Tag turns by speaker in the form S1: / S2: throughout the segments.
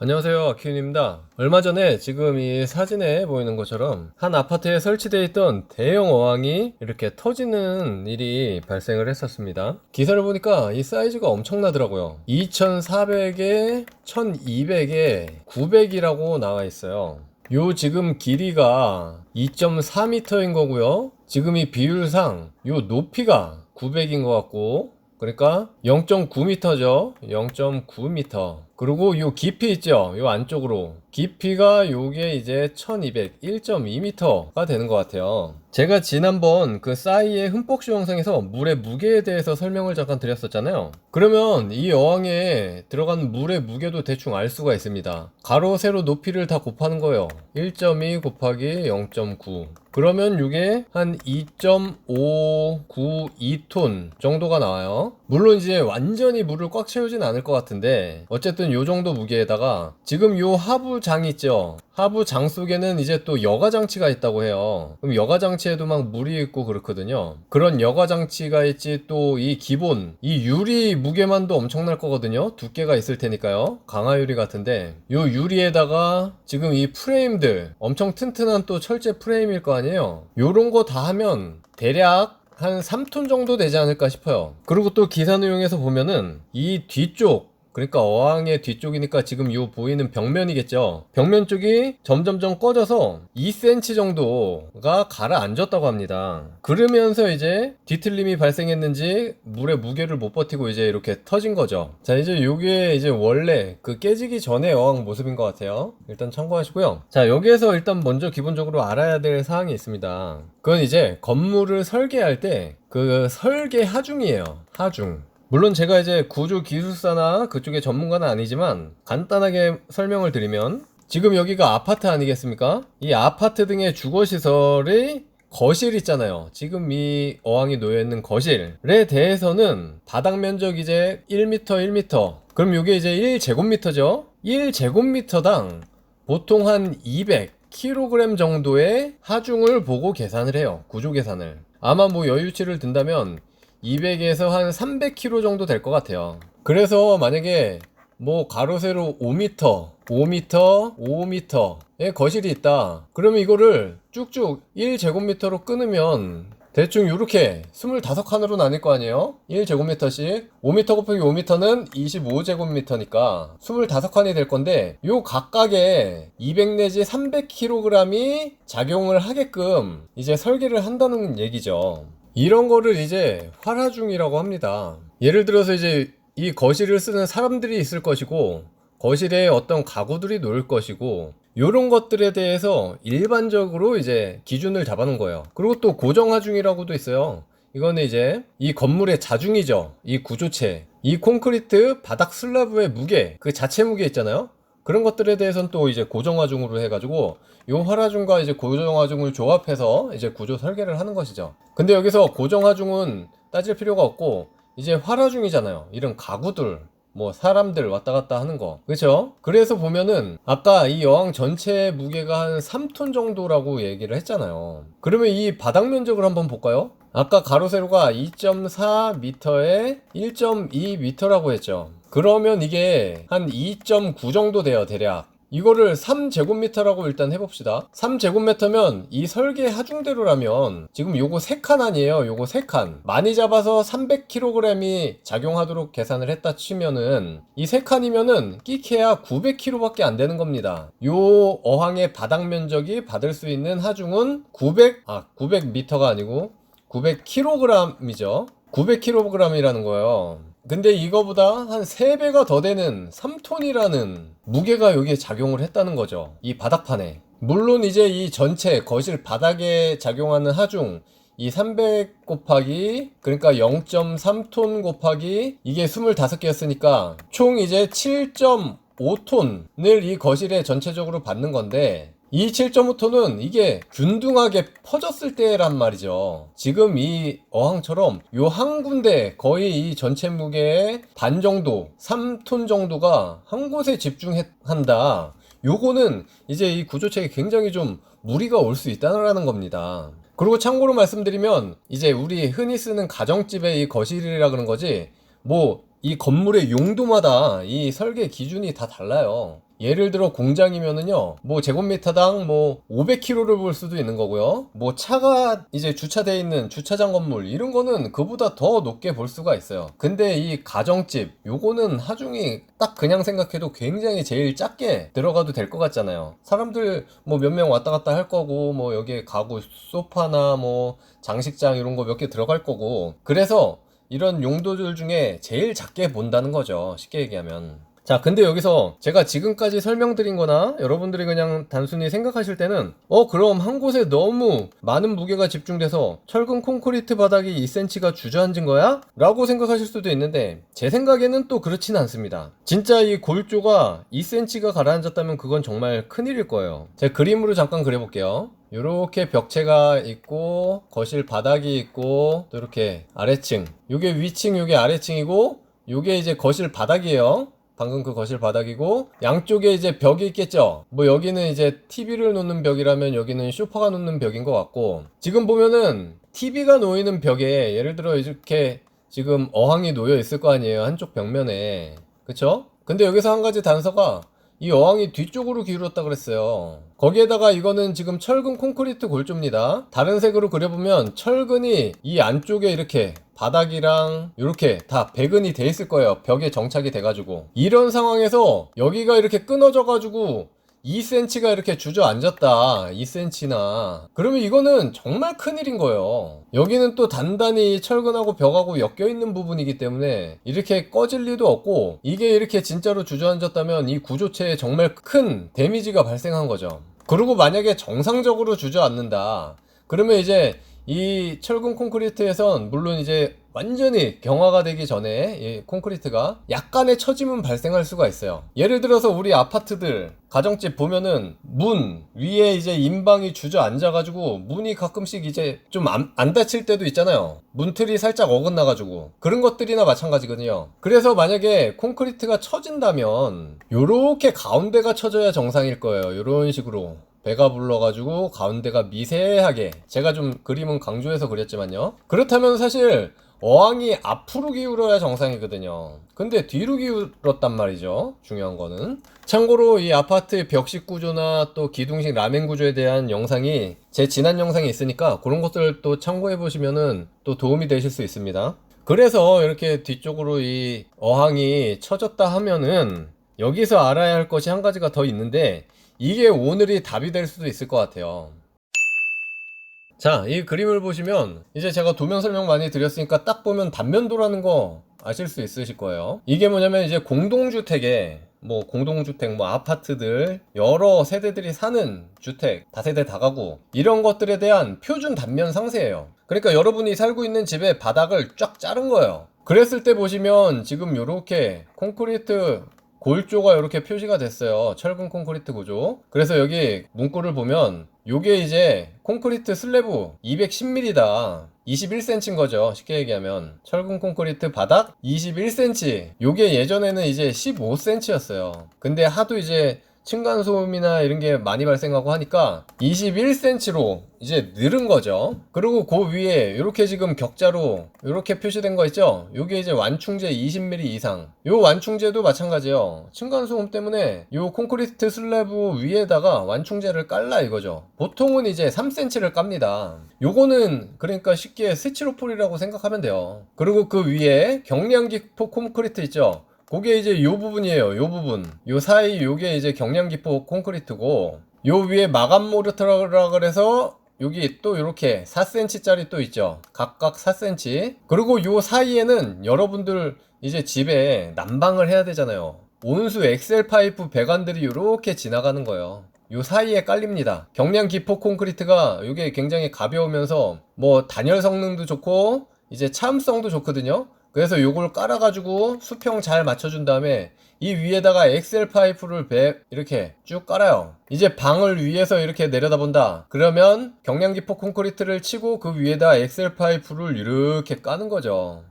S1: 안녕하세요 아키윤입니다. 얼마 전에 지금 이 사진에 보이는 것처럼 한 아파트에 설치되어 있던 대형 어항이 이렇게 터지는 일이 발생을 했었습니다. 기사를 보니까 이 사이즈가 엄청나더라고요. 2400에 1200에 900이라고 나와 있어요. 요 지금 길이가 2.4m인 거고요. 지금 이 비율상 요 높이가 900인 것 같고 그러니까 0.9m죠. 0.9m. 그리고 요 깊이 있죠. 요 안쪽으로. 깊이가 요게 이제 1200, 1.2m가 되는 것 같아요. 제가 지난번 그 싸이의 흠뻑쇼 영상에서 물의 무게에 대해서 설명을 잠깐 드렸었잖아요. 그러면 이 어항에 들어간 물의 무게도 대충 알 수가 있습니다. 가로, 세로 높이를 다 곱하는 거예요. 1.2 곱하기 0.9. 그러면 이게 한 2.592톤 정도가 나와요. 물론 이제 완전히 물을 꽉 채우진 않을 것 같은데 어쨌든 요 정도 무게에다가 지금 요 하부 장 있죠. 하부 장 속에는 이제 또 여가 장치가 있다고 해요. 그럼 여가 장치에도 막 물이 있고 그렇거든요. 그런 여가 장치가 있지 또 이 기본 이 유리 무게만도 엄청날 거거든요. 두께가 있을 테니까요. 강화 유리 같은데 요 유리에다가 지금 이 프레임들 엄청 튼튼한 또 철제 프레임일 거 아니에요. 요런 거 다 하면 대략 한 3톤 정도 되지 않을까 싶어요. 그리고 또 기사 내용에서 보면은 이 뒤쪽 그러니까 어항의 뒤쪽이니까 지금 요 보이는 벽면이겠죠. 벽면 쪽이 점점점 꺼져서 2cm 정도가 가라앉았다고 합니다. 그러면서 이제 뒤틀림이 발생했는지 물의 무게를 못 버티고 이제 이렇게 터진 거죠. 자, 이제 요게 이제 원래 그 깨지기 전의 어항 모습인 것 같아요. 일단 참고하시고요. 자, 여기에서 일단 먼저 기본적으로 알아야 될 사항이 있습니다. 그건 이제 건물을 설계할 때 그 설계 하중이에요. 하중. 물론 제가 이제 구조 기술사나 그쪽의 전문가는 아니지만 간단하게 설명을 드리면 지금 여기가 아파트 아니겠습니까? 이 아파트 등의 주거 시설의 거실 있잖아요. 지금 이 어항이 놓여 있는 거실에 대해서는 바닥 면적 이제 1m 1m. 그럼 이게 이제 1제곱미터죠. 1제곱미터당 보통 한 200kg 정도의 하중을 보고 계산을 해요. 구조 계산을. 아마 뭐 여유치를 든다면 200에서 한 300kg 정도 될 것 같아요. 그래서 만약에 뭐 가로 세로 5m, 5m, 5m의 거실이 있다. 그러면 이거를 쭉쭉 1제곱미터로 끊으면 대충 이렇게 25칸으로 나뉠 거 아니에요? 1제곱미터씩 5m 곱하기 5m는 25제곱미터니까 25칸이 될 건데 요 각각에 200 내지 300kg이 작용을 하게끔 이제 설계를 한다는 얘기죠. 이런 거를 이제 활화중이라고 합니다. 예를 들어서 이제 이 거실을 쓰는 사람들이 있을 것이고 거실에 어떤 가구들이 놓을 것이고 이런 것들에 대해서 일반적으로 이제 기준을 잡아놓은 거예요. 그리고 또 고정하중이라고도 있어요. 이거는 이제 이 건물의 자중이죠. 이 구조체. 이 콘크리트 바닥 슬라브의 무게, 그 자체 무게 있잖아요. 그런 것들에 대해서는 또 이제 고정화중으로 해가지고 요 활화중과 이제 고정화중을 조합해서 이제 구조 설계를 하는 것이죠. 근데 여기서 고정화중은 따질 필요가 없고 이제 활화중이잖아요. 이런 가구들 뭐 사람들 왔다 갔다 하는 거 그렇죠? 그래서 보면은 아까 이 여왕 전체 무게가 한 3톤 정도라고 얘기를 했잖아요. 그러면 이 바닥 면적을 한번 볼까요? 아까 가로 세로가 2.4m에 1.2m라고 했죠. 그러면 이게 한 2.9 정도 돼요, 대략. 이거를 3제곱미터라고 일단 해봅시다. 3제곱미터면 이 설계 하중대로라면 지금 요거 3칸 아니에요. 요거 3칸. 많이 잡아서 300kg이 작용하도록 계산을 했다 치면은 이 3칸이면은 끼케야 900kg밖에 안 되는 겁니다. 요 어항의 바닥 면적이 받을 수 있는 하중은 900, 아, 900m가 아니고 900kg이죠. 900kg이라는 거예요. 근데 이거보다 한 3배가 더 되는 3톤이라는 무게가 여기에 작용을 했다는 거죠. 이 바닥판에. 물론 이제 이 전체 거실 바닥에 작용하는 하중 이 300 곱하기 그러니까 0.3톤 곱하기 이게 25개였으니까 총 이제 7.5톤을 이 거실에 전체적으로 받는 건데 이 7.5톤은 이게 균등하게 퍼졌을 때란 말이죠. 지금 이 어항처럼 요 한 군데 거의 이 전체 무게의 반 정도, 3톤 정도가 한 곳에 집중한다. 요거는 이제 이 구조체에 굉장히 좀 무리가 올 수 있다는 겁니다. 그리고 참고로 말씀드리면 이제 우리 흔히 쓰는 가정집의 이 거실이라 그런 거지 뭐 이 건물의 용도마다 이 설계 기준이 다 달라요. 예를 들어 공장이면은요, 뭐 제곱미터당 뭐 500km를 볼 수도 있는 거고요. 뭐 차가 이제 주차돼 있는 주차장 건물 이런 거는 그보다 더 높게 볼 수가 있어요. 근데 이 가정집 요거는 하중이 딱 그냥 생각해도 굉장히 제일 작게 들어가도 될 것 같잖아요. 사람들 뭐 몇 명 왔다 갔다 할 거고 뭐 여기에 가구 소파나 뭐 장식장 이런 거 몇 개 들어갈 거고 그래서 이런 용도들 중에 제일 작게 본다는 거죠. 쉽게 얘기하면. 자, 근데 여기서 제가 지금까지 설명드린 거나 여러분들이 그냥 단순히 생각하실 때는 어, 그럼 한 곳에 너무 많은 무게가 집중돼서 철근 콘크리트 바닥이 2cm가 주저앉은 거야? 라고 생각하실 수도 있는데 제 생각에는 또 그렇진 않습니다. 진짜 이 골조가 2cm가 가라앉았다면 그건 정말 큰일일 거예요. 제가 그림으로 잠깐 그려볼게요. 요렇게 벽체가 있고 거실 바닥이 있고 또 이렇게 아래층 요게 위층 요게 아래층이고 요게 이제 거실 바닥이에요 방금 그 거실 바닥이고 양쪽에 이제 벽이 있겠죠 뭐 여기는 이제 TV를 놓는 벽이라면 여기는 쇼파가 놓는 벽인 것 같고 지금 보면은 TV가 놓이는 벽에 예를 들어 이렇게 지금 어항이 놓여 있을 거 아니에요 한쪽 벽면에 그쵸? 근데 여기서 한 가지 단서가 이 어항이 뒤쪽으로 기울었다 그랬어요. 거기에다가 이거는 지금 철근 콘크리트 골조입니다. 다른 색으로 그려보면 철근이 이 안쪽에 이렇게 바닥이랑 이렇게 다 배근이 돼 있을 거예요. 벽에 정착이 돼가지고. 이런 상황에서 여기가 이렇게 끊어져가지고 2cm가 이렇게 주저앉았다. 2cm나. 그러면 이거는 정말 큰일인 거예요. 여기는 또 단단히 철근하고 벽하고 엮여 있는 부분이기 때문에 이렇게 꺼질 리도 없고 이게 이렇게 진짜로 주저앉았다면 이 구조체에 정말 큰 데미지가 발생한 거죠. 그리고 만약에 정상적으로 주저앉는다. 그러면 이제 이 철근 콘크리트에선 물론 이제 완전히 경화가 되기 전에 이 콘크리트가 약간의 처짐은 발생할 수가 있어요. 예를 들어서 우리 아파트들 가정집 보면은 문 위에 이제 인방이 주저앉아가지고 문이 가끔씩 이제 좀안 닫힐 때도 있잖아요. 문틀이 살짝 어긋나가지고 그런 것들이나 마찬가지거든요. 그래서 만약에 콘크리트가 처진다면 요렇게 가운데가 처져야 정상일 거예요. 요런 식으로 배가 불러가지고 가운데가 미세하게. 제가 좀 그림은 강조해서 그렸지만요. 그렇다면 사실 어항이 앞으로 기울어야 정상이거든요. 근데 뒤로 기울었단 말이죠. 중요한 거는. 참고로 이 아파트의 벽식 구조나 또 기둥식 라멘 구조에 대한 영상이 제 지난 영상에 있으니까 그런 것들 또 참고해 보시면은 또 도움이 되실 수 있습니다. 그래서 이렇게 뒤쪽으로 이 어항이 처졌다 하면은 여기서 알아야 할 것이 한 가지가 더 있는데 이게 오늘이 답이 될 수도 있을 것 같아요. 자, 이 그림을 보시면 이제 제가 도면 설명 많이 드렸으니까 딱 보면 단면도라는 거 아실 수 있으실 거예요. 이게 뭐냐면 이제 공동주택에 뭐 공동주택, 뭐 아파트들 여러 세대들이 사는 주택, 다세대 다가구 이런 것들에 대한 표준 단면 상세예요. 그러니까 여러분이 살고 있는 집의 바닥을 쫙 자른 거예요. 그랬을 때 보시면 지금 이렇게 콘크리트 골조가 이렇게 표시가 됐어요. 철근 콘크리트 구조. 그래서 여기 문구를 보면 요게 이제 콘크리트 슬래브 210mm다. 21cm인 거죠. 쉽게 얘기하면. 철근 콘크리트 바닥 21cm. 요게 예전에는 이제 15cm였어요. 근데 하도 이제 층간소음이나 이런 게 많이 발생하고 하니까 21cm로 이제 늘은 거죠. 그리고 그 위에 이렇게 지금 격자로 이렇게 표시된 거 있죠? 요게 이제 완충제 20mm 이상. 요 완충제도 마찬가지예요. 층간소음 때문에 요 콘크리트 슬래브 위에다가 완충제를 깔라 이거죠. 보통은 이제 3cm를 깝니다. 요거는 그러니까 쉽게 스치로폴이라고 생각하면 돼요. 그리고 그 위에 경량기포 콘크리트 있죠? 그게 이제 요 부분이에요. 요 부분. 요 사이 요게 이제 경량기포 콘크리트고 요 위에 마감 모르터라 그래서 여기 또 이렇게 4cm짜리 또 있죠. 각각 4cm. 그리고 요 사이에는 여러분들 이제 집에 난방을 해야 되잖아요. 온수 엑셀 파이프 배관들이 이렇게 지나가는 거예요. 요 사이에 깔립니다. 경량 기포 콘크리트가 이게 굉장히 가벼우면서 뭐 단열 성능도 좋고 이제 차음성도 좋거든요. 그래서 요걸 깔아가지고 수평 잘 맞춰준 다음에 이 위에다가 엑셀 파이프를 배 이렇게 쭉 깔아요. 이제 방을 위에서 이렇게 내려다본다. 그러면 경량기포 콘크리트를 치고 그 위에다 엑셀 파이프를 이렇게 까는 거죠.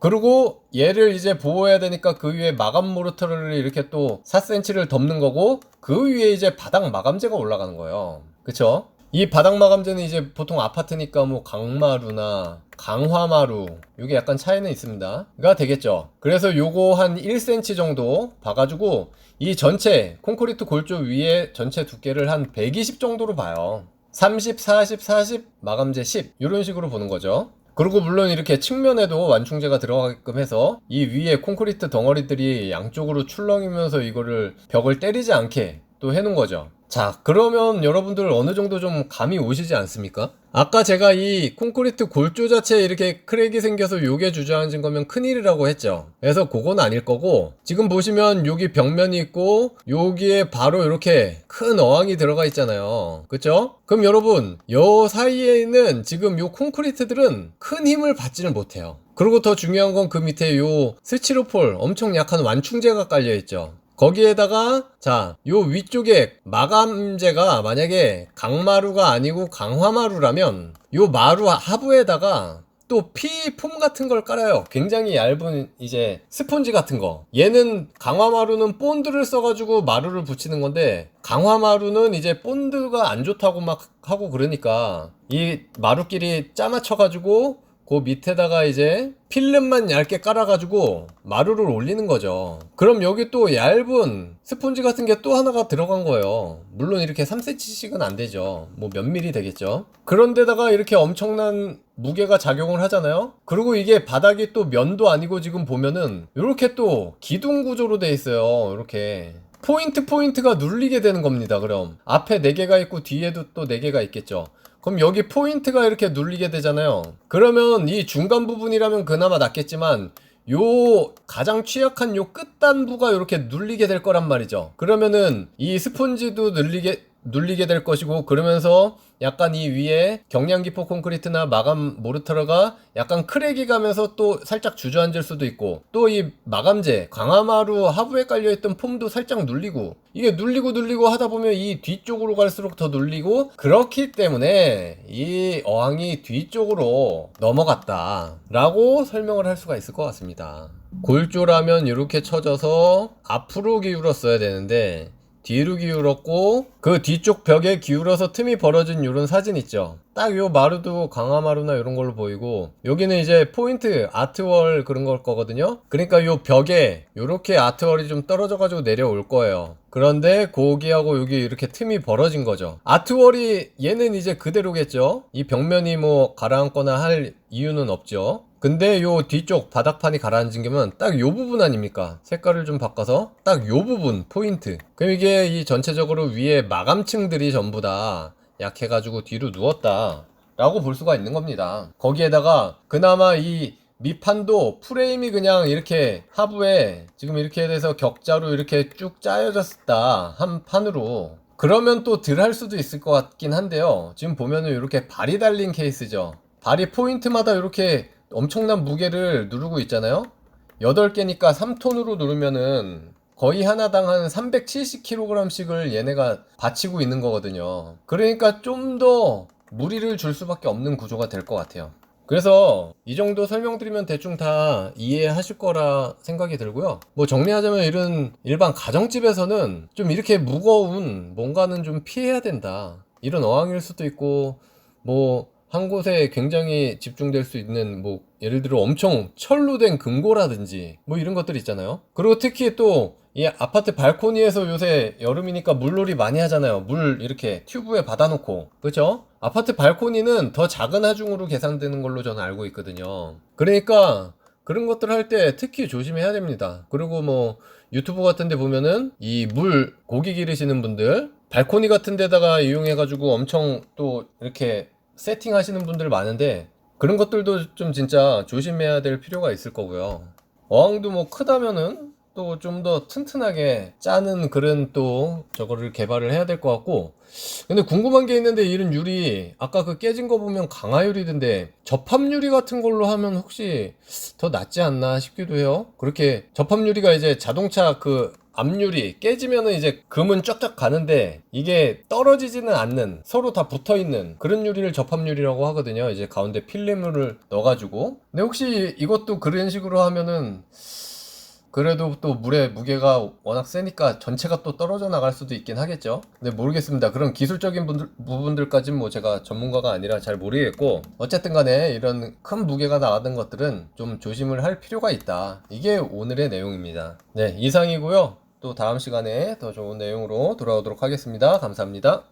S1: 그리고 얘를 이제 보호해야 되니까 그 위에 마감 모르터를 이렇게 또 4cm를 덮는 거고 그 위에 이제 바닥 마감재가 올라가는 거예요. 그쵸? 이 바닥 마감재는 이제 보통 아파트니까 뭐 강마루나 강화마루 이게 약간 차이는 있습니다.가 되겠죠. 그래서 요거 한 1cm 정도 봐가지고 이 전체 콘크리트 골조 위에 전체 두께를 한 120 정도로 봐요. 30, 40, 40, 마감재 10 이런 식으로 보는 거죠. 그리고 물론 이렇게 측면에도 완충제가 들어가게끔 해서 이 위에 콘크리트 덩어리들이 양쪽으로 출렁이면서 이거를 벽을 때리지 않게 또 해놓은 거죠. 자, 그러면 여러분들 어느 정도 좀 감이 오시지 않습니까? 아까 제가 이 콘크리트 골조 자체에 이렇게 크랙이 생겨서 요게 주저앉은 거면 큰일이라고 했죠. 그래서 그건 아닐 거고, 지금 보시면 여기 벽면이 있고, 여기에 바로 이렇게 큰 어항이 들어가 있잖아요. 그쵸? 그럼 여러분, 요 사이에는 지금 요 콘크리트들은 큰 힘을 받지는 못해요. 그리고 더 중요한 건 그 밑에 요 스치로폴 엄청 약한 완충제가 깔려 있죠. 거기에다가 자, 요 위쪽에 마감재가 만약에 강마루가 아니고 강화마루라면 요 마루 하부에다가 또 피폼 같은 걸 깔아요. 굉장히 얇은 이제 스폰지 같은 거. 얘는 강화마루는 본드를 써가지고 마루를 붙이는 건데 강화마루는 이제 본드가 안 좋다고 막 하고 그러니까 이 마루끼리 짜맞춰가지고 그 밑에다가 이제 필름만 얇게 깔아가지고 마루를 올리는 거죠. 그럼 여기 또 얇은 스폰지 같은 게 또 하나가 들어간 거예요. 물론 이렇게 3cm씩은 안 되죠. 뭐몇 미리 되겠죠. 그런데다가 이렇게 엄청난 무게가 작용을 하잖아요. 그리고 이게 바닥이 또 면도 아니고 지금 보면은 이렇게 또 기둥 구조로 돼 있어요. 이렇게. 포인트 포인트가 눌리게 되는 겁니다. 그럼 앞에 4개가 있고 뒤에도 또 4개가 있겠죠. 그럼 여기 포인트가 이렇게 눌리게 되잖아요. 그러면 이 중간 부분이라면 그나마 낫겠지만 요 가장 취약한 요 끝단부가 이렇게 눌리게 될 거란 말이죠. 그러면은 이 스폰지도 눌리게 눌리게 될 것이고 그러면서 약간 이 위에 경량기포 콘크리트나 마감 모르터가 약간 크랙이 가면서 또 살짝 주저앉을 수도 있고 또 이 마감재 강화마루 하부에 깔려있던 폼도 살짝 눌리고 이게 눌리고 눌리고 하다 보면 이 뒤쪽으로 갈수록 더 눌리고 그렇기 때문에 이 어항이 뒤쪽으로 넘어갔다 라고 설명을 할 수가 있을 것 같습니다. 골조라면 이렇게 쳐져서 앞으로 기울었어야 되는데 뒤로 기울었고 그 뒤쪽 벽에 기울어서 틈이 벌어진 이런 사진 있죠. 딱 요 마루도 강화마루나 이런 걸로 보이고 여기는 이제 포인트 아트월 그런 걸 거거든요. 그러니까 요 벽에 요렇게 아트월이 좀 떨어져 가지고 내려올 거예요. 그런데 거기하고 여기 이렇게 틈이 벌어진 거죠. 아트월이 얘는 이제 그대로겠죠. 이 벽면이 뭐 가라앉거나 할 이유는 없죠 근데 요 뒤쪽 바닥판이 가라앉은 게면 딱 요 부분 아닙니까? 색깔을 좀 바꿔서 딱 요 부분 포인트. 그럼 이게 이 전체적으로 위에 마감층들이 전부 다 약해가지고 뒤로 누웠다. 라고 볼 수가 있는 겁니다. 거기에다가 그나마 이 밑판도 프레임이 그냥 이렇게 하부에 지금 이렇게 돼서 격자로 이렇게 쭉 짜여졌다. 한 판으로. 그러면 또 덜 할 수도 있을 것 같긴 한데요. 지금 보면은 이렇게 발이 달린 케이스죠. 발이 포인트마다 이렇게 엄청난 무게를 누르고 있잖아요 8개니까 3톤으로 누르면은 거의 하나당 한 370kg씩을 얘네가 받치고 있는 거거든요 그러니까 좀 더 무리를 줄 수밖에 없는 구조가 될 것 같아요 그래서 이 정도 설명드리면 대충 다 이해하실 거라 생각이 들고요. 뭐 정리하자면 이런 일반 가정집에서는 좀 이렇게 무거운 뭔가는 좀 피해야 된다. 이런 어항일 수도 있고 뭐 한 곳에 굉장히 집중될 수 있는 뭐 예를 들어 엄청 철로 된 금고라든지 뭐 이런 것들 있잖아요. 그리고 특히 또 이 아파트 발코니에서 요새 여름이니까 물놀이 많이 하잖아요. 물 이렇게 튜브에 받아놓고 그죠? 아파트 발코니는 더 작은 하중으로 계산되는 걸로 저는 알고 있거든요. 그러니까 그런 것들 할 때 특히 조심해야 됩니다. 그리고 뭐 유튜브 같은 데 보면은 이 물 고기 기르시는 분들 발코니 같은 데다가 이용해가지고 엄청 또 이렇게 세팅하시는 분들 많은데 그런 것들도 좀 진짜 조심해야 될 필요가 있을 거고요. 어항도 뭐 크다면은 또 좀 더 튼튼하게 짜는 그런 또 저거를 개발을 해야 될 것 같고 근데 궁금한 게 있는데 이런 유리 아까 그 깨진 거 보면 강화 유리던데 접합 유리 같은 걸로 하면 혹시 더 낫지 않나 싶기도 해요 그렇게 접합 유리가 이제 자동차 그 앞유리 깨지면은 이제 금은 쫙쫙 가는데 이게 떨어지지는 않는 서로 다 붙어 있는 그런 유리를 접합유리라고 하거든요. 이제 가운데 필름을 넣어가지고. 근데 혹시 이것도 그런 식으로 하면은 그래도 또 물의 무게가 워낙 세니까 전체가 또 떨어져 나갈 수도 있긴 하겠죠. 근데 모르겠습니다. 그런 기술적인 분들, 부분들까지는 뭐 제가 전문가가 아니라 잘 모르겠고 어쨌든 간에 이런 큰 무게가 나가는 것들은 좀 조심을 할 필요가 있다. 이게 오늘의 내용입니다. 네, 이상이고요. 또 다음 시간에 더 좋은 내용으로 돌아오도록 하겠습니다. 감사합니다.